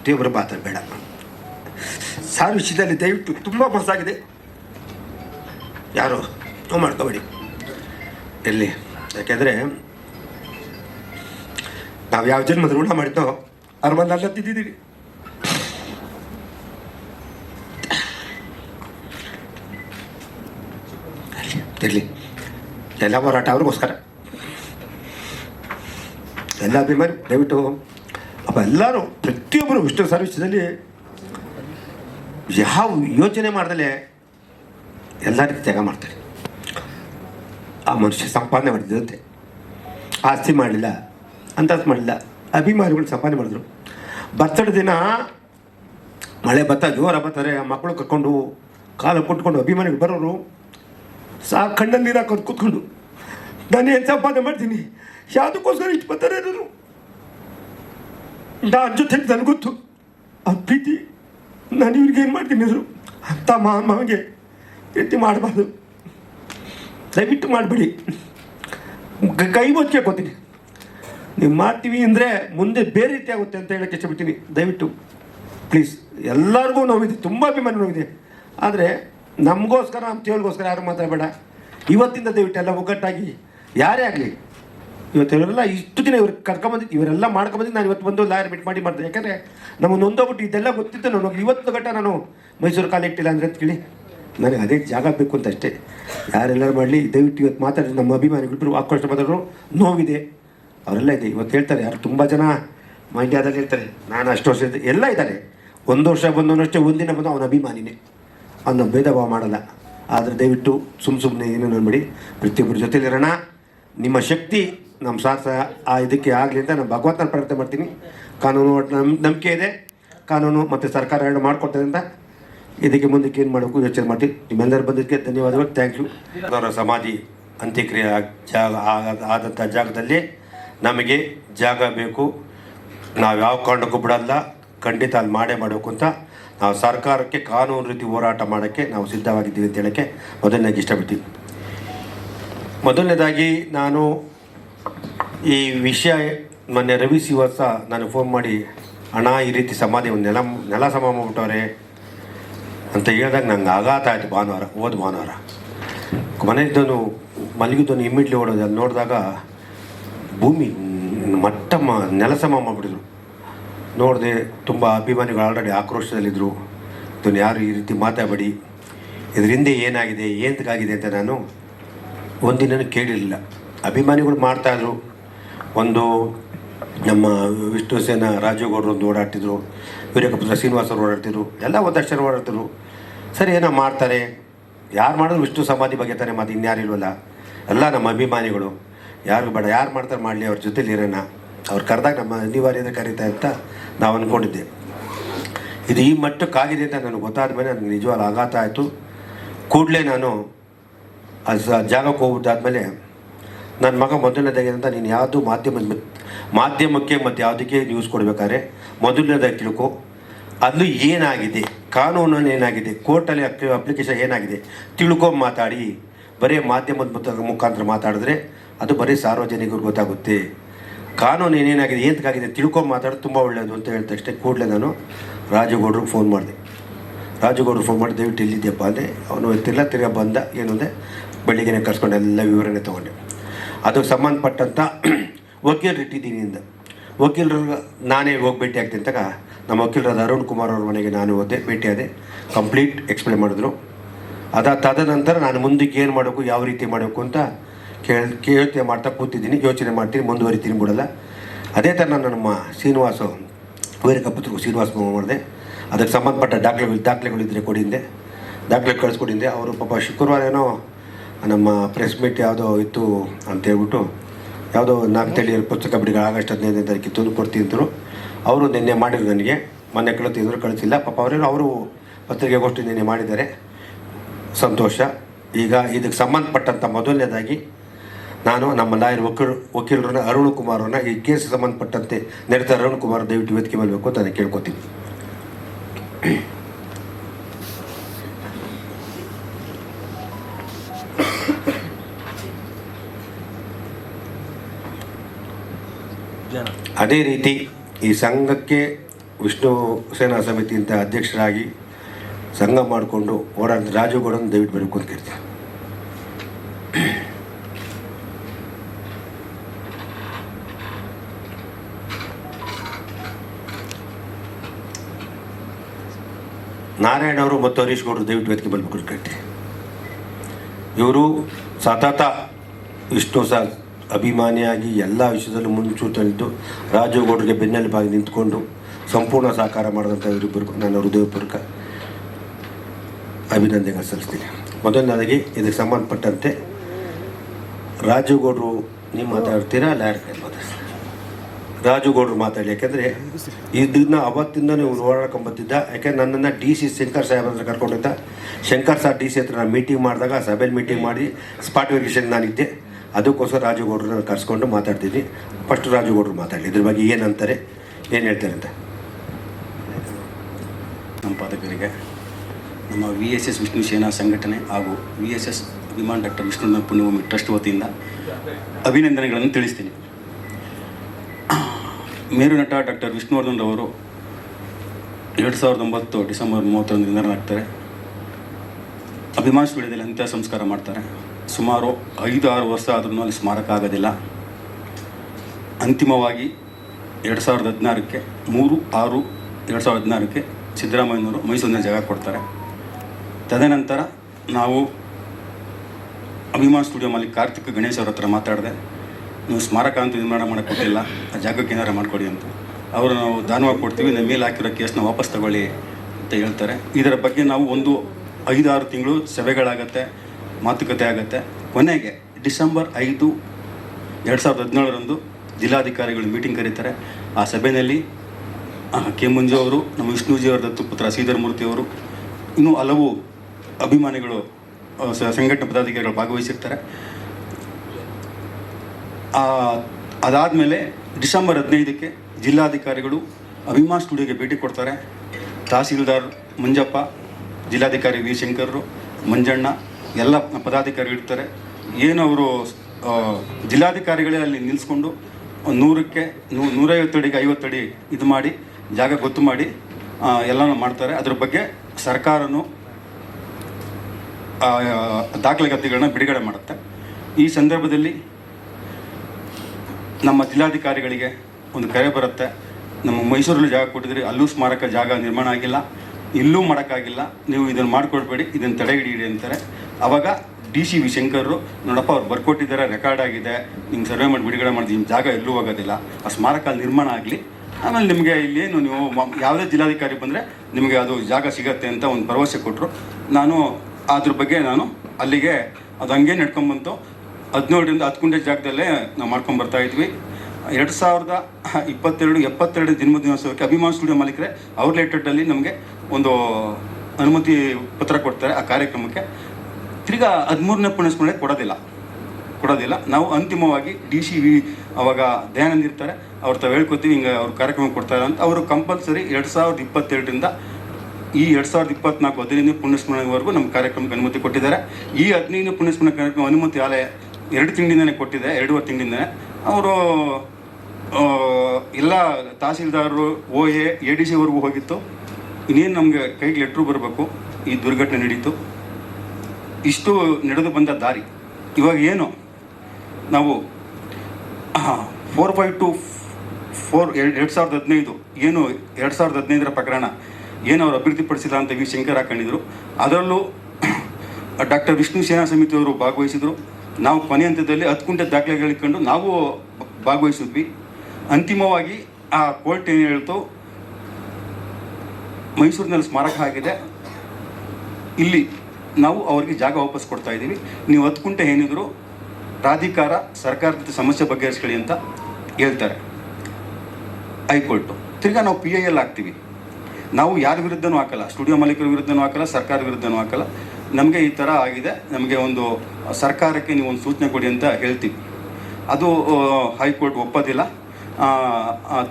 ಪ್ರತಿಯೊಬ್ಬರು ಬೇಡ. ಸಾರು ವಿಷಯದಲ್ಲಿ ದಯವಿಟ್ಟು ತುಂಬ ಮನಸ್ಸಾಗಿದೆ. ಯಾರು ನೋವು ಮಾಡ್ಕೋಬೇಡಿ. ಎಲ್ಲಿ? ಯಾಕೆಂದರೆ ನಾವು ಯಾವ ಜನ್ಮದ ಋಣ ಮಾಡಿದ್ದೋ ಅವ್ರ ಬಂದು ಅಲ್ಲ ತಿದ್ದಿದ್ದೀವಿ ಇರಲಿ. ಎಲ್ಲ ಹೋರಾಟ ಅವ್ರಿಗೋಸ್ಕರ. ಎಲ್ಲ ಅಭಿಮಾನಿ, ದಯವಿಟ್ಟು ಅಪ್ಪ ಎಲ್ಲರೂ ಪ್ರತಿಯೊಬ್ಬರು ವಿಷ್ಣು ಸರ್ವಿಸದಲ್ಲಿ ಯಾವ ಯೋಚನೆ ಮಾಡ್ದಲೆ ಎಲ್ಲ ರೀತಿ ತ್ಯಾಗ ಮಾಡ್ತಾರೆ. ಆ ಮನುಷ್ಯ ಸಂಪಾದನೆ ಮಾಡಿದಂತೆ ಆಸ್ತಿ ಮಾಡಲಿಲ್ಲ, ಅಂತಸ್ತು ಮಾಡಲಿಲ್ಲ, ಅಭಿಮಾನಿಗಳು ಸಂಪಾದನೆ ಮಾಡಿದ್ರು. ಬರ್ತಡೆ ದಿನ ಮಳೆ ಬತ್ತ ಜೋರ ಬರ್ತಾರೆ ಆ ಮಕ್ಕಳು ಕರ್ಕೊಂಡು ಕಾಲು ಕೊಟ್ಕೊಂಡು ಅಭಿಮಾನಿಗಳು ಬರೋರು, ಸಾ ಕಣ್ಣಲ್ಲಿ ನೀರು ಕೂತ್ಕೊಂಡು, ನಾನು ಏನು ಸಂಪಾದನೆ ಮಾಡ್ತೀನಿ? ಯಾವುದಕ್ಕೋಸ್ಕರ ಇಷ್ಟು ಬರ್ತಾರೆ ಅನ್ನೋರು ನಾನು ಜೊತೆ ನನಗೆ ಗೊತ್ತು. ಆ ಪ್ರೀತಿ ನಾನು ಇವ್ರಿಗೆ ಏನು ಮಾಡ್ತೀನಿ ಅಂದರು ಅಂತ ಮಾಮಗೆ ರೀತಿ ಮಾಡಬಾರ್ದು. ದಯವಿಟ್ಟು ಮಾಡಬೇಡಿ. ಕೈ ಮುಚ್ಚಿ ಕೇಳ್ಕೊತೀನಿ. ನೀವು ಮಾಡ್ತೀವಿ ಅಂದರೆ ಮುಂದೆ ಬೇರೆ ರೀತಿ ಆಗುತ್ತೆ ಅಂತ ಹೇಳಕ್ಕೆ ಇಷ್ಟಪಡ್ತೀನಿ. ದಯವಿಟ್ಟು, ಪ್ಲೀಸ್, ಎಲ್ಲರಿಗೂ ನೋವಿದೆ, ತುಂಬ ಅಭಿಮಾನ ನೋವಿದೆ. ಆದರೆ ನಮಗೋಸ್ಕರ ನಮ್ಮ ತೇವಳಿಗೋಸ್ಕರ ಯಾರು ಮಾತಾಡಬೇಡ. ಇವತ್ತಿಂದ ದಯವಿಟ್ಟು ಎಲ್ಲ ಒಗ್ಗಟ್ಟಾಗಿ, ಯಾರೇ ಆಗಲಿ ಇವತ್ತು ಇವರೆಲ್ಲ ಇಷ್ಟು ದಿನ ಇವ್ರು ಕರ್ಕೊಂಬಂದಿದ್ದು ಇವರೆಲ್ಲ ಮಾಡ್ಕೊಂಬಂದಿದ್ದು ನಾನು ಇವತ್ತು ಬಂದು ಲಾಯರ್ ಮೀಟ್ ಮಾಡಿ ಮಾಡಿದೆ. ಯಾಕಂದರೆ ನಮಗೆ ನೊಂದೋಗ್ಬಿಟ್ಟು ಇದೆಲ್ಲ ಗೊತ್ತಿತ್ತು ನಾನು ಇವತ್ತು ಘಟ ನಾನು ಮೈಸೂರು ಕಾಲಿಟ್ಟಿಲ್ಲ ಅಂದರೆ ಅಂತ ಕೇಳಿ. ನನಗೆ ಅದೇ ಜಾಗ ಬೇಕು ಅಂತ ಅಷ್ಟೇ. ಯಾರೆಲ್ಲರೂ ಮಾಡಲಿ, ದಯವಿಟ್ಟು ಇವತ್ತು ಮಾತಾಡಿದ್ರು ನಮ್ಮ ಅಭಿಮಾನಿಗಳಿಬ್ಬರು ಆಕ್ರೋಶ ಮಾತಾಡೋರು ನೋವಿದೆ. ಅವರೆಲ್ಲ ಇದೆ. ಇವತ್ತು ಹೇಳ್ತಾರೆ, ಯಾರು ತುಂಬ ಜನ ಮಂಡ್ಯದಲ್ಲಿ ಹೇಳ್ತಾರೆ, ನಾನು ಅಷ್ಟು ವರ್ಷ ಎಲ್ಲ ಇದ್ದಾರೆ. ಒಂದು ವರ್ಷ ಬಂದವನಷ್ಟೇ, ಒಂದಿನ ಬಂದು ಅವನ ಅಭಿಮಾನಿನೇ. ಅವನ ಭೇದ ಭಾವ ಮಾಡಲ್ಲ. ಆದರೆ ದಯವಿಟ್ಟು ಸುಮ್ಮ ಸುಮ್ಮನೆ ಏನು ಅನ್ಬೇಡಿ. ಪ್ರತಿಯೊಬ್ಬರ ಜೊತೆಲಿರೋಣ. ನಿಮ್ಮ ಶಕ್ತಿ ನಮ್ಮ ಸ್ವಾರ್ಥ ಆ ಇದಕ್ಕೆ ಆಗಲಿ ಅಂತ ನಾನು ಭಗವಂತನ ಪ್ರಾರ್ಥನೆ ಮಾಡ್ತೀನಿ. ಕಾನೂನು ನಂಬಿಕೆ ಇದೆ. ಕಾನೂನು ಮತ್ತು ಸರ್ಕಾರ ಎರಡು ಮಾಡಿಕೊಡ್ತದೆ ಅಂತ ಇದಕ್ಕೆ ಮುಂದಕ್ಕೆ ಏನು ಮಾಡಬೇಕು ಯೋಚನೆ ಮಾಡ್ತೀವಿ. ನಿಮ್ಮೆಲ್ಲರೂ ಬಂದಿದ್ದಕ್ಕೆ ಧನ್ಯವಾದಗಳು. ಥ್ಯಾಂಕ್ ಯು ಅವರ ಸಮಾಧಿ ಅಂತ್ಯಕ್ರಿಯೆ ಜಾಗ ಆದಂಥ ಜಾಗದಲ್ಲಿ ನಮಗೆ ಜಾಗ ಬೇಕು. ನಾವು ಯಾವ ಕಾರಣಕ್ಕೂ ಬಿಡಲ್ಲ. ಖಂಡಿತ ಅಲ್ಲಿ ಮಾಡೇ ಮಾಡಬೇಕು ಅಂತ ನಾವು ಸರ್ಕಾರಕ್ಕೆ ಕಾನೂನು ರೀತಿ ಹೋರಾಟ ಮಾಡೋಕ್ಕೆ ನಾವು ಸಿದ್ಧವಾಗಿದ್ದೀವಿ ಅಂತ ಹೇಳೋಕ್ಕೆ ಮೊದಲನೇದಾಗಿ ಇಷ್ಟಪಡ್ತೀನಿ. ಮೊದಲನೇದಾಗಿ ನಾನು ಈ ವಿಷಯ ಮೊನ್ನೆ ರವಿ ಶಿವಸ ನಾನು ಫೋನ್ ಮಾಡಿ, ಅಣ್ಣ, ಈ ರೀತಿ ಸಮಾಧಿ ಒಂದು ನೆಲ ನೆಲ ಸಮ ಮಾಡ್ಬಿಟ್ಟವ್ರೆ. ಅಂತ ಹೇಳಿದಾಗ ನಂಗೆ ಆಘಾತ ಆಯಿತು ಭಾನುವಾರ, ಹೋದ ಭಾನುವಾರ. ಮನೆಯಿದ್ದನು ಮಲಗಿದ್ದನು ಇಮ್ಮಿಡ್ಲಿ ಓಡೋದು ಅಲ್ಲಿ ನೋಡಿದಾಗ ಭೂಮಿ ಮಟ್ಟ ಮ, ನೆಲ ಸಮ ಮಾಡಿಬಿಟ್ಟಿದ್ರು. ನೋಡಿದೆ ತುಂಬ ಅಭಿಮಾನಿಗಳು ಆಲ್ರೆಡಿ ಆಕ್ರೋಶದಲ್ಲಿದ್ದರು ಇದನ್ನು ಯಾರು ಈ ರೀತಿ ಮಾತಾಡಬೇಡಿ. ಇದರಿಂದ ಏನಾಗಿದೆ ಏನಕ್ಕಾಗಿದೆ ಅಂತ ನಾನು ಒಂದಿನ ಕೇಳಿರಲಿಲ್ಲ. ಅಭಿಮಾನಿಗಳು ಮಾಡ್ತಾಯಿದ್ರು ಒಂದು ನಮ್ಮ ವಿಷ್ಣು ಸೇನ ರಾಜೇಗೌಡರು ಒಂದು ಓಡಾಡ್ತಿದ್ರು ವೀರಕಪುತ್ರ ಶ್ರೀನಿವಾಸರು ಓಡಾಡ್ತಿದ್ರು, ಎಲ್ಲ ಒಂದಷ್ಟು ಓಡಾಡ್ತಿದ್ರು. ಸರಿ, ಏನೋ ಮಾಡ್ತಾರೆ. ಯಾರು ಮಾಡಿದ್ರು ವಿಷ್ಣು ಸಮಾಧಿ ಬಗ್ಗೆ ತಾನೇ ಮಾತು, ಇನ್ಯಾರು ಇಲ್ವಲ್ಲ? ಎಲ್ಲ ನಮ್ಮ ಅಭಿಮಾನಿಗಳು. ಯಾರು ಬೇಡ, ಯಾರು ಮಾಡ್ತಾರೆ ಮಾಡಲಿ, ಅವ್ರ ಜೊತೆಲಿ ಇರೋಣ. ಅವ್ರು ಕರೆದಾಗ ನಮ್ಮ ಅನಿವಾರ್ಯತೆ ಕರೀತಾ ಅಂತ ನಾವು ಅಂದ್ಕೊಂಡಿದ್ದೆ ಇದು ಈ ಮಟ್ಟಕ್ಕಾಗಿದೆ ಅಂತ ನನಗೆ ಗೊತ್ತಾದ ಮೇಲೆ ನನಗೆ ನಿಜವಾದ ಆಘಾತ ಆಯಿತು. ಕೂಡಲೇ ನಾನು ಆ ಜಾಗಕ್ಕೆ ಹೋಗ್ಬಿಟ್ಟಾದ್ಮೇಲೆ ನನ್ನ ಮಗ ಮೊದಲನೇದಾಗಿ ಅಂತ ನೀನು ಯಾವುದು ಮಾಧ್ಯಮದ ಮತ್- ಮಾಧ್ಯಮಕ್ಕೆ ಮತ್ತು ಯಾವುದಕ್ಕೆ ನ್ಯೂಸ್ ಕೊಡಬೇಕಾದ್ರೆ ಮೊದಲನೇದಾಗಿ ತಿಳ್ಕೊ. ಅದು ಏನಾಗಿದೆ? ಕಾನೂನಲ್ಲಿ ಏನಾಗಿದೆ? ಕೋರ್ಟಲ್ಲಿ ಅಪ್ಲಿ ಅಪ್ಲಿಕೇಶನ್ ಏನಾಗಿದೆ? ತಿಳ್ಕೊ ಮಾತಾಡಿ. ಬರೀ ಮಾಧ್ಯಮದ ಮುಖ- ಮುಖಾಂತರ ಮಾತಾಡಿದ್ರೆ ಅದು ಬರೀ ಸಾರ್ವಜನಿಕರಿಗೆ ಗೊತ್ತಾಗುತ್ತೆ. ಕಾನೂನು ಏನೇನಾಗಿದೆ? ಏನಕ್ಕಾಗಿದೆ ತಿಳ್ಕೊ ಮಾತಾಡೋದು ತುಂಬ ಒಳ್ಳೆಯದು ಅಂತ ಹೇಳಿದ ತಕ್ಷಣ ಕೂಡಲೇ ನಾನು ರಾಜಗೌಡ್ರಿಗೆ ಫೋನ್ ಮಾಡಿದೆ. ರಾಜಗೌಡರು ಫೋನ್ ಮಾಡಿ, ದಯವಿಟ್ಟು ಇಲ್ಲಿದ್ದೆಪ್ಪ ಅಂದರೆ ಅವನು, ತಿರ್ಗಾ ತಿರ್ಗಾ ಬಂದ. ಏನು ಅಂದರೆ ಬೆಳಿಗ್ಗೆನೇ ಕರ್ಸ್ಕೊಂಡು, ಎಲ್ಲ ವಿವರಣೆ ತೊಗೊಂಡೆ. ಅದಕ್ಕೆ ಸಂಬಂಧಪಟ್ಟಂಥ ವಕೀಲರು ಇಟ್ಟಿದ್ದೀನಿ ಅಂದ ವಕೀಲರು ನಾನೇ ಹೋಗಿ ಭೇಟಿ ಆಗ್ತೀನಿ ತಗ ನಮ್ಮ ವಕೀಲರಾದ ಅರುಣ್ ಕುಮಾರ್ ಅವ್ರ ಮನೆಗೆ ನಾನು ಹೋದೆ ಭೇಟಿಯಾದೆ ಕಂಪ್ಲೀಟ್ ಎಕ್ಸ್ಪ್ಲೈನ್ ಮಾಡಿದ್ರು. ಅದ ತದನಂತರ ನಾನು ಮುಂದಕ್ಕೆ ಏನು ಮಾಡಬೇಕು, ಯಾವ ರೀತಿ ಮಾಡಬೇಕು ಅಂತ ಕೇಳಿ ಯೋಚನೆ ಮಾಡ್ತಾ ಕೂತಿದ್ದೀನಿ, ಯೋಚನೆ ಮಾಡ್ತೀನಿ, ಮುಂದುವರಿತೀನಿ ಬಿಡೋಲ್ಲ. ಅದೇ ಥರ ನಾನು ನಮ್ಮ ಶ್ರೀನಿವಾಸ ವೀರಕಪುತ್ರ ಶ್ರೀನಿವಾಸ ಮಾಡಿದೆ. ಅದಕ್ಕೆ ಸಂಬಂಧಪಟ್ಟ ದಾಖಲೆಗಳು ದಾಖಲೆಗಳಿದ್ದರೆ ಕೊಡಿಂದೆ ದಾಖಲೆ ಕಳಿಸ್ಕೊಡಿಂದೆ ಅವರು ಪಾಪ ಶುಕ್ರವಾರ ಏನೋ ನಮ್ಮ ಪ್ರೆಸ್ ಮೀಟ್ ಯಾವುದೋ ಇತ್ತು ಅಂತ ಹೇಳ್ಬಿಟ್ಟು ಯಾವುದೋ ನಾಲ್ಕು ತಳಿಯ ಪುಸ್ತಕ ಬಿಡುಗಡೆ ಆಗಸ್ಟ್ ಹದಿನೈದನೇ ತಾರೀಕಿಗೆ ತಂದು ಕೊಡ್ತೀನಿ ಅಂದರು. ಅವರು ನಿನ್ನೆ ಮಾಡಿದ್ರು ನನಗೆ. ಮೊನ್ನೆ ಕಳಿಸ್ತಿದ್ರು ಕಳಿಸಿಲ್ಲ. ಪಾಪ ಅವರೇನು ಅವರು ಪತ್ರಿಕೆಗೋಷ್ಠಿ ನಿನ್ನೆ ಮಾಡಿದ್ದಾರೆ. ಸಂತೋಷ. ಈಗ ಇದಕ್ಕೆ ಸಂಬಂಧಪಟ್ಟಂಥ ಮೊದಲನೇದಾಗಿ ನಾನು ನಮ್ಮ ಲಾಯರ್ ವಕೀಲ, ವಕೀಲರನ್ನ ಅರುಣ್ ಕುಮಾರನ್ನ ಈ ಕೇಸ್ ಸಂಬಂಧಪಟ್ಟಂತೆ ನಡೆದ ಅರುಣ್ ಕುಮಾರ್ ದಯವಿಟ್ಟು ವೇದಿಕೆ ಮಾಡಬೇಕು ಅಂತ ನಾನು ಕೇಳ್ಕೊತೀನಿ. ಅದೇ ರೀತಿ ಈ ಸಂಘಕ್ಕೆ ವಿಷ್ಣು ಸೇನಾ ಸಮಿತಿ ಅಂತ ಅಧ್ಯಕ್ಷರಾಗಿ ಸಂಘ ಮಾಡಿಕೊಂಡು ಓಡಾಡಿದ ರಾಜುಗೌಡನ ದಯವಿಟ್ಟು ಬರಬೇಕು ಅಂತ ಕೇಳ್ತೀನಿ. ನಾರಾಯಣ ಅವರು ಮತ್ತು ಹರೀಶ್ ಗೌಡರು ದಯವಿಟ್ಟು ವೇದಿಕೆ ಬರಬೇಕು ಅಂತ ಕೇಳ್ತೀನಿ. ಇವರು ಸತತ ವಿಷ್ಣು ಸಹ ಅಭಿಮಾನಿಯಾಗಿ ಎಲ್ಲ ವಿಷಯದಲ್ಲೂ ಮುಂಚೂತಲಿದ್ದು ರಾಜು ಗೌಡರಿಗೆ ಬೆನ್ನೆಲುಬಾಗಿ ನಿಂತ್ಕೊಂಡು ಸಂಪೂರ್ಣ ಸಹಕಾರ ಮಾಡಿದಂಥ ಇವರಿಬ್ಬರು ನನ್ನ ಹೃದಯಪೂರ್ವಕ ಅಭಿನಂದನೆಗಳು ಸಲ್ಲಿಸ್ತೀನಿ. ಮೊದಲನೇದಾಗಿ ಇದಕ್ಕೆ ಸಂಬಂಧಪಟ್ಟಂತೆ ರಾಜು ಗೌಡರು ನೀವು ಮಾತಾಡ್ತೀರಾ ಅಲ್ಲ ಯಾರು ಕೈ ಮಾತಾಡ್ತೀರಾ? ರಾಜು ಗೌಡರು ಮಾತಾಡಿ, ಯಾಕೆಂದರೆ ಇದನ್ನ ಅವತ್ತಿಂದನೇ ಇವರು ಓಡಾಡ್ಕೊಂಬತ್ತಿದ್ದ ಯಾಕೆಂದ್ರೆ ನನ್ನನ್ನು ಡಿ ಸಿ ಶಂಕರ್ ಸಾಹೇಬ್ ಹತ್ರ ಕರ್ಕೊಂಡಿದ್ದ. ಶಂಕರ್ ಸಾರ್ ಡಿ ಸಿ ಹತ್ರ ನಾನು ಮೀಟಿಂಗ್ ಮಾಡಿದಾಗ, ಸಭೆಯಲ್ಲಿ ಮೀಟಿಂಗ್ ಮಾಡಿ ಸ್ಪಾಟ್ ವೆರಿಫಿಕೇಷನ್ ನಾನಿದ್ದೆ. ಅದಕ್ಕೋಸ್ಕರ ರಾಜು ನಾನು ಕರೆಸ್ಕೊಂಡು ಮಾತಾಡ್ತಿದ್ವಿ ಫಸ್ಟ್ ರಾಜುಗೌಡರು ಮಾತಾಡಲಿ. ಇದ್ರ ಬಗ್ಗೆ ಏನಂತಾರೆ, ಏನು ಹೇಳ್ತಾರೆ ಅಂತ? ಸಂಪಾದಕರಿಗೆ, ನಮ್ಮ V S S Vishnu Sena ಸಂಘಟನೆ ಹಾಗೂ V S S Abhiman doctor Vishnu Punyabhoomi trust ವತಿಯಿಂದ ಅಭಿನಂದನೆಗಳನ್ನು ತಿಳಿಸ್ತೀನಿ. ಮೇರು ನಟ ಡಾಕ್ಟರ್ ವಿಷ್ಣುವರ್ಧನ್ ರವರು ಎರಡು ಸಾವಿರದ ಒಂಬತ್ತು ಡಿಸೆಂಬರ್ ಮೂವತ್ತೊಂದು ನಿಧನರಾಗ್ತಾರೆ. ಅಭಿಮಾನ್ ಸ್ಟುಡಿಯೋದಲ್ಲಿ ಅಂತ್ಯ ಸಂಸ್ಕಾರ ಮಾಡ್ತಾರೆ. ಸುಮಾರು ಐದು ಆರು ವರ್ಷ ಆದ್ರೂ ಅಲ್ಲಿ ಸ್ಮಾರಕ ಆಗೋದಿಲ್ಲ. ಅಂತಿಮವಾಗಿ ಎರಡು ಸಾವಿರದ ಹದಿನಾರಕ್ಕೆ ಮೂರು, ಆರು, ಎರಡು ಸಾವಿರದ ಹದಿನಾರಕ್ಕೆ ಸಿದ್ದರಾಮಯ್ಯನವರು ಮೈಸೂರಿನ ಜಾಗ ಕೊಡ್ತಾರೆ. ತದನಂತರ ನಾವು ಅಭಿಮಾನ್ ಸ್ಟುಡಿಯೋ ಮಾಲೀಕ ಕಾರ್ತಿಕ್ ಗಣೇಶ್ ಅವ್ರ ಹತ್ರ ಮಾತಾಡಿದೆ, ನೀವು ಸ್ಮಾರಕ ಅಂತ ನಿರ್ಮಾಣ ಮಾಡೋಕ್ಕೊಟ್ಟಿಲ್ಲ ಆ ಜಾಗಕ್ಕೆ ಏನಾರು ಮಾಡಿಕೊಡಿ ಅಂತ. ಅವರು ನಾವು ದಾನವಾಗಿ ಕೊಡ್ತೀವಿ ನಮ್ಮ ಮೇಲೆ ಹಾಕಿರೋ ಕೇಸನ್ನ ವಾಪಸ್ ತಗೊಳ್ಳಿ ಅಂತ ಹೇಳ್ತಾರೆ. ಇದರ ಬಗ್ಗೆ ನಾವು ಒಂದು ಐದಾರು ತಿಂಗಳು ಸಭೆಗಳಾಗತ್ತೆ. ಮಾತುಕತೆ ಆಗುತ್ತೆ. ಕೊನೆಗೆ ಡಿಸೆಂಬರ್ ಐದು ಎರಡು ಸಾವಿರದ ಹದಿನೇಳರಂದು ಜಿಲ್ಲಾಧಿಕಾರಿಗಳು ಮೀಟಿಂಗ್ ಕರೀತಾರೆ. ಆ ಸಭೆಯಲ್ಲಿ ಕೆ. ಮಂಜು ಅವರು, ನಮ್ಮ ವಿಷ್ಣುಜಿ ಅವರ ದತ್ತುಪುತ್ರ ಶ್ರೀಧರ್ ಮೂರ್ತಿ ಅವರು, ಇನ್ನೂ ಹಲವು ಅಭಿಮಾನಿಗಳು ಸಂಘಟನೆ ಪದಾಧಿಕಾರಿಗಳು ಭಾಗವಹಿಸಿರ್ತಾರೆ. ಅದಾದ ಅದಾದಮೇಲೆ ಡಿಸೆಂಬರ್ ಹದಿನೈದಕ್ಕೆ ಜಿಲ್ಲಾಧಿಕಾರಿಗಳು ಅಭಿಮಾ ಸ್ಟುಡಿಯೋಗೆ ಭೇಟಿ ಕೊಡ್ತಾರೆ. ತಹಸೀಲ್ದಾರ್ ಮಂಜಪ್ಪ, ಜಿಲ್ಲಾಧಿಕಾರಿ ವಿ. ಶಂಕರ್ ಮಂಜಣ್ಣ ಎಲ್ಲ ಪದಾಧಿಕಾರಿ ಇರ್ತಾರೆ ಏನು ಅವರು ಜಿಲ್ಲಾಧಿಕಾರಿಗಳೇ ಅಲ್ಲಿ ನಿಲ್ಲಿಸ್ಕೊಂಡು ನೂರಕ್ಕೆ ನೂ ನೂರೈವತ್ತು ಅಡಿಗೆ ಐವತ್ತು ಅಡಿ ಇದು ಮಾಡಿ ಜಾಗ ಗೊತ್ತು ಮಾಡಿ ಎಲ್ಲನೂ ಮಾಡ್ತಾರೆ. ಅದ್ರ ಬಗ್ಗೆ ಸರ್ಕಾರನು ಆ, ದಾಖಲಾತಿಗಳನ್ನ ಬಿಡುಗಡೆ ಮಾಡುತ್ತೆ. ಈ ಸಂದರ್ಭದಲ್ಲಿ ನಮ್ಮ ಜಿಲ್ಲಾಧಿಕಾರಿಗಳಿಗೆ ಒಂದು ಕರೆ ಬರುತ್ತೆ. ನಮ್ಮ ಮೈಸೂರಲ್ಲಿ ಜಾಗ ಕೊಟ್ಟಿದ್ರಿ ಅಲ್ಲೂ ಸ್ಮಾರಕ ಜಾಗ ನಿರ್ಮಾಣ ಆಗಿಲ್ಲ ಇಲ್ಲೂ ಮಾಡೋಕ್ಕಾಗಿಲ್ಲ. ನೀವು ಇದನ್ನು ಮಾಡಿಕೊಡ್ಬೇಡಿ ಇದನ್ನು ತಡೆ ಹಿಡಿಯಿರಿ ಅಂತಾರೆ. ಆವಾಗ ಡಿ ಸಿ ವಿ ಶಂಕರ್ ನೋಡಪ್ಪ ಅವ್ರು ಬರ್ಕೊಟ್ಟಿದ್ದಾರೆ ರೆಕಾರ್ಡ್ ಆಗಿದೆ, ನಿಮ್ಗೆ ಸರ್ವೆ ಮಾಡಿ ಬಿಡುಗಡೆ ಮಾಡಿದ ನಿಮ್ಮ ಜಾಗ ಎಲ್ಲೂ ಹೋಗೋದಿಲ್ಲ, ಆ ಸ್ಮಾರಕ ಅಲ್ಲಿ ನಿರ್ಮಾಣ ಆಗಲಿ. ಆಮೇಲೆ ನಿಮಗೆ ಇಲ್ಲೇನು ನೀವು ಯಾವುದೇ ಜಿಲ್ಲಾಧಿಕಾರಿ ಬಂದರೆ ನಿಮಗೆ ಅದು ಜಾಗ ಸಿಗತ್ತೆ ಅಂತ ಒಂದು ಭರವಸೆ ಕೊಟ್ಟರು ನಾನು ಅದ್ರ ಬಗ್ಗೆ ನಾನು ಅಲ್ಲಿಗೆ ಅದು ಹಂಗೆ ನಡ್ಕೊಂಬಂತು. ಹದಿನೇಳರಿಂದ ಹತ್ತು ಗುಂಡೆ ಜಾಗದಲ್ಲೇ ನಾವು ಮಾಡ್ಕೊಂಡು ಬರ್ತಾ ಇದ್ವಿ. ಎರಡು ಸಾವಿರದ ಇಪ್ಪತ್ತೆರಡು, ಎಪ್ಪತ್ತೆರಡು ಜನ್ಮದಿನೋತ್ಸವಕ್ಕೆ ಅಭಿಮಾನ್ ಸ್ಟುಡಿಯೋ ಮಾಲೀಕರೇ ರಿಲೇಟೆಡಲ್ಲಿ ನಮಗೆ ಒಂದು ಅನುಮತಿ ಪತ್ರ ಕೊಡ್ತಾರೆ ಆ ಕಾರ್ಯಕ್ರಮಕ್ಕೆ. ತಿರ್ಗಾ ಹದಿಮೂರನೇ ಪುಣ್ಯಸ್ಮರಣೆ ಕೊಡೋದಿಲ್ಲ. ಕೊಡೋದಿಲ್ಲ. ನಾವು ಅಂತಿಮವಾಗಿ ಡಿ ಸಿ ವಿ ಅವಾಗ ದಯಾನಂದ್ ಇರ್ತಾರೆ ಅವ್ರ ತಾವು ಹೇಳ್ಕೊತೀವಿ, ಹಿಂಗೆ ಅವ್ರ ಕಾರ್ಯಕ್ರಮ ಕೊಡ್ತಾರೆ ಅಂತ. ಅವರು ಕಂಪಲ್ಸರಿ ಎರಡು ಸಾವಿರದ ಇಪ್ಪತ್ತೆರಡರಿಂದ ಈ ಎರಡು ಸಾವಿರದ ಇಪ್ಪತ್ನಾಲ್ಕು ಹದಿನೈದನೇ ಪುಣ್ಯಸ್ಮರಣೆವರೆಗೂ ನಮ್ಮ ಕಾರ್ಯಕ್ರಮಕ್ಕೆ ಅನುಮತಿ ಕೊಟ್ಟಿದ್ದಾರೆ. ಈ ಹದಿನೈದನೇ ಪುಣ್ಯಸ್ಮರಣೆ ಕಾರ್ಯಕ್ರಮ ಅನುಮತಿ ಆಲಯ ಎರಡು ತಿಂಗಳಿಂದನೇ ಕೊಟ್ಟಿದೆ, ಎರಡೂವರೆ ತಿಂಗಳಿಂದನೇ. ಅವರು ಎಲ್ಲ ತಹಸೀಲ್ದಾರರು, ಓ ಎ ಎ ಡಿ ಸಿವರೆಗೂ ಹೋಗಿತ್ತು. ಇನ್ನೇನು ನಮಗೆ ಕೈಗೆ ಲೆಟ್ರು ಬರಬೇಕು, ಈ ದುರ್ಘಟನೆ ನಡೀತು. ಇಷ್ಟು ನಡೆದು ಬಂದ ದಾರಿ. ಇವಾಗ ಏನು? ನಾವು ಫೋರ್ ಫೈವ್ ಟು ಫೋರ್ ಎರಡು ಎರಡು ಸಾವಿರದ ಹದಿನೈದು, ಏನು ಎರಡು ಸಾವಿರದ ಹದಿನೈದರ ಪ್ರಕರಣ ಏನು ಅವರು ಅಭಿವೃದ್ಧಿಪಡಿಸಿಲ್ಲ ಅಂತ ವಿ ಶಂಕರ್ ಹಾಕೊಂಡಿದ್ರು. ಅದರಲ್ಲೂ ಡಾಕ್ಟರ್ ವಿಷ್ಣು ಸೇನಾ ಸಮಿತಿಯವರು ಭಾಗವಹಿಸಿದರು. ನಾವು ಕೊನೆ ಹಂತದಲ್ಲಿ ಹತ್ತು ಕುಂಟೆ ದಾಖಲೆಗಳು ಇಟ್ಕೊಂಡು ನಾವು ಭಾಗವಹಿಸಿದ್ವಿ. ಅಂತಿಮವಾಗಿ ಆ ಕೋರ್ಟ್ ಏನು ಹೇಳ್ತು? ಮೈಸೂರಿನಲ್ಲಿ ಸ್ಮಾರಕ ಆಗಿದೆ. ಇಲ್ಲಿ ನಾವು ಅವ್ರಿಗೆ ಜಾಗ ವಾಪಸ್ ಕೊಡ್ತಾ ಇದ್ದೀವಿ. ನೀವು ಹತ್ತು ಕುಂಟೆ ಏನಿದ್ರು ಪ್ರಾಧಿಕಾರ ಸರ್ಕಾರದ ಸಮಸ್ಯೆ ಬಗೆಹರಿಸ್ಕೊಳ್ಳಿ ಅಂತ ಹೇಳ್ತಾರೆ. ಹೈಕೋರ್ಟು. ತಿರ್ಗಾ ನಾವು ಪಿ ಐ ಎಲ್ ಹಾಕ್ತೀವಿ. ನಾವು ಯಾರ ವಿರುದ್ಧನೂ ಹಾಕಲ್ಲ. ಸ್ಟುಡಿಯೋ ಮಾಲೀಕರ ವಿರುದ್ಧನೂ ಹಾಕಲ್ಲ ಸರ್ಕಾರ ವಿರುದ್ಧನೂ ಹಾಕಲ್ಲ. ನಮಗೆ ಈ ಥರ ಆಗಿದೆ. ನಮಗೆ ಒಂದು ಸರ್ಕಾರಕ್ಕೆ ನೀವು ಒಂದು ಸೂಚನೆ ಕೊಡಿ ಅಂತ ಹೇಳ್ತೀವಿ. ಅದು ಹೈಕೋರ್ಟ್ ಒಪ್ಪೋದಿಲ್ಲ.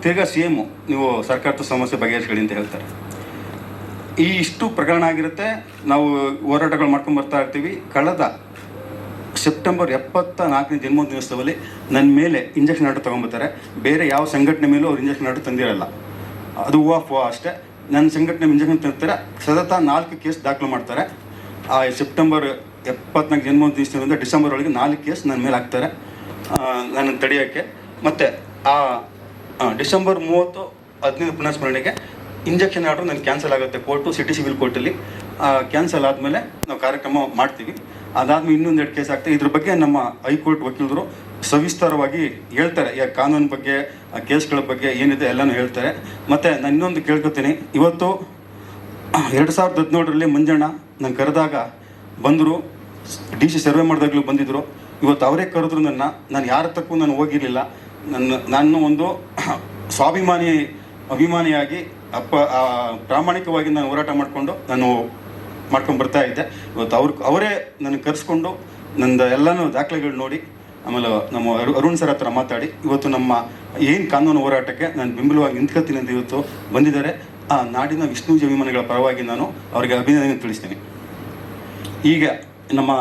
ತಿರ್ಗಾ ಸಿ ಎಮ್ಮು ನೀವು ಸರ್ಕಾರದ ಸಮಸ್ಯೆ ಬಗೆಹರಿಸ್ಕೊಳ್ಳಿ ಅಂತ ಹೇಳ್ತಾರೆ. ಈ ಇಷ್ಟು ಪ್ರಕರಣ ಆಗಿರುತ್ತೆ. ನಾವು ಹೋರಾಟಗಳು ಮಾಡ್ಕೊಂಡು ಬರ್ತಾ ಇರ್ತೀವಿ. ಕಳೆದ ಸೆಪ್ಟೆಂಬರ್ ಎಪ್ಪತ್ತ ನಾಲ್ಕನೇ ಜನ್ಮ ದಿನೋತ್ಸವದಲ್ಲಿ ನನ್ನ ಮೇಲೆ ಇಂಜೆಕ್ಷನ್ ಆರ್ಡರ್ ತೊಗೊಂಬರ್ತಾರೆ ಬೇರೆ ಯಾವ ಸಂಘಟನೆ ಮೇಲೂ ಅವ್ರು ಇಂಜೆಕ್ಷನ್ ಆರ್ಡರ್ ತಂದಿರಲ್ಲ. ಅದು ಹೂವು ಫೋ ಅಷ್ಟೇ. ನನ್ನ ಸಂಘಟನೆ ಇಂಜೆಕ್ಷನ್ ತಂದಿರ್ತಾರೆ. ಸತತ ನಾಲ್ಕು ಕೇಸ್ ದಾಖಲು ಮಾಡ್ತಾರೆ. ಆ ಸೆಪ್ಟೆಂಬರ್ ಎಪ್ಪತ್ನಾಲ್ಕು ಜನ್ಮ ದಿನೋತ್ಸವದಿಂದ ಡಿಸೆಂಬರ್ ಒಳಗೆ ನಾಲ್ಕು ಕೇಸ್ ನನ್ನ ಮೇಲೆ ಹಾಕ್ತಾರೆ. ನನ್ನ ತಡೆಯೋಕ್ಕೆ. ಮತ್ತು ಆ, ಡಿಸೆಂಬರ್ ಮೂವತ್ತು ಹದಿನೈದು ಪುನಃಸ್ಮರಣೆಗೆ ಇಂಜೆಕ್ಷನ್ ಆರ್ಡ್ರ್ ನನಗೆ ಕ್ಯಾನ್ಸಲ್ ಆಗುತ್ತೆ ಕೋರ್ಟು ಸಿಟಿ ಸಿವಿಲ್ ಕೋರ್ಟಲ್ಲಿ. ಕ್ಯಾನ್ಸಲ್ ಆದಮೇಲೆ ನಾವು ಕಾರ್ಯಕ್ರಮ ಮಾಡ್ತೀವಿ. ಅದಾದ್ಮೇಲೆ ಇನ್ನೊಂದು ಎರಡು ಕೇಸ್ ಆಗ್ತದೆ. ಇದ್ರ ಬಗ್ಗೆ ನಮ್ಮ ಹೈಕೋರ್ಟ್ ವಕೀಲರು ಸವಿಸ್ತಾರವಾಗಿ ಹೇಳ್ತಾರೆ. ಯಾ ಕಾನೂನು ಬಗ್ಗೆ ಕೇಸ್ಗಳ ಬಗ್ಗೆ ಏನಿದೆ ಎಲ್ಲನೂ ಹೇಳ್ತಾರೆ. ಮತ್ತು ನಾನು ಇನ್ನೊಂದು ಕೇಳ್ಕೊತೀನಿ. ಇವತ್ತು ಎರಡು ಸಾವಿರದ ಹದಿನೇಳರಲ್ಲಿ ಮಂಜಣ್ಣ ನಾನು ಕರೆದಾಗ ಬಂದರು. ಡಿ ಸಿ ಸರ್ವೆ ಮಾಡಿದಾಗಲೂ ಬಂದಿದ್ದರು ಇವತ್ತು ಅವರೇ ಕರೆದ್ರು ನನ್ನ. ನಾನು ಯಾರ ತಕ್ಕೂ ನಾನು ಹೋಗಿರಲಿಲ್ಲ. ನನ್ನ, ನಾನು ಒಂದು ಸ್ವಾಭಿಮಾನಿ ಅಭಿಮಾನಿಯಾಗಿ ಅಪ್ಪ ಪ್ರಾಮಾಣಿಕವಾಗಿ ನಾನು ಹೋರಾಟ ಮಾಡಿಕೊಂಡು ನಾನು ಮಾಡ್ಕೊಂಡು ಬರ್ತಾ ಇದ್ದೆ. ಇವತ್ತು ಅವ್ರು, ಅವರೇ ನನಗೆ ಕರೆಸ್ಕೊಂಡು ನನ್ನ ಎಲ್ಲನೂ ದಾಖಲೆಗಳು ನೋಡಿ, ಆಮೇಲೆ ನಮ್ಮ ಅರು- ಅರುಣ್ ಸರ್ ಹತ್ರ ಮಾತಾಡಿ, ಇವತ್ತು ನಮ್ಮ ಏನು ಕಾನೂನು ಹೋರಾಟಕ್ಕೆ ನಾನು ಬೆಂಬಲವಾಗಿ ನಿಂತ್ಕೊತೀನಿ ಅಂತ ಇವತ್ತು ಬಂದಿದ್ದಾರೆ. ಆ ನಾಡಿನ ವಿಷ್ಣು ಅಭಿಮಾನಿಗಳ ಪರವಾಗಿ ನಾನು ಅವರಿಗೆ ಅಭಿನಂದನೆ ತಿಳಿಸ್ತೀನಿ. ಈಗ ನಮ್ಮ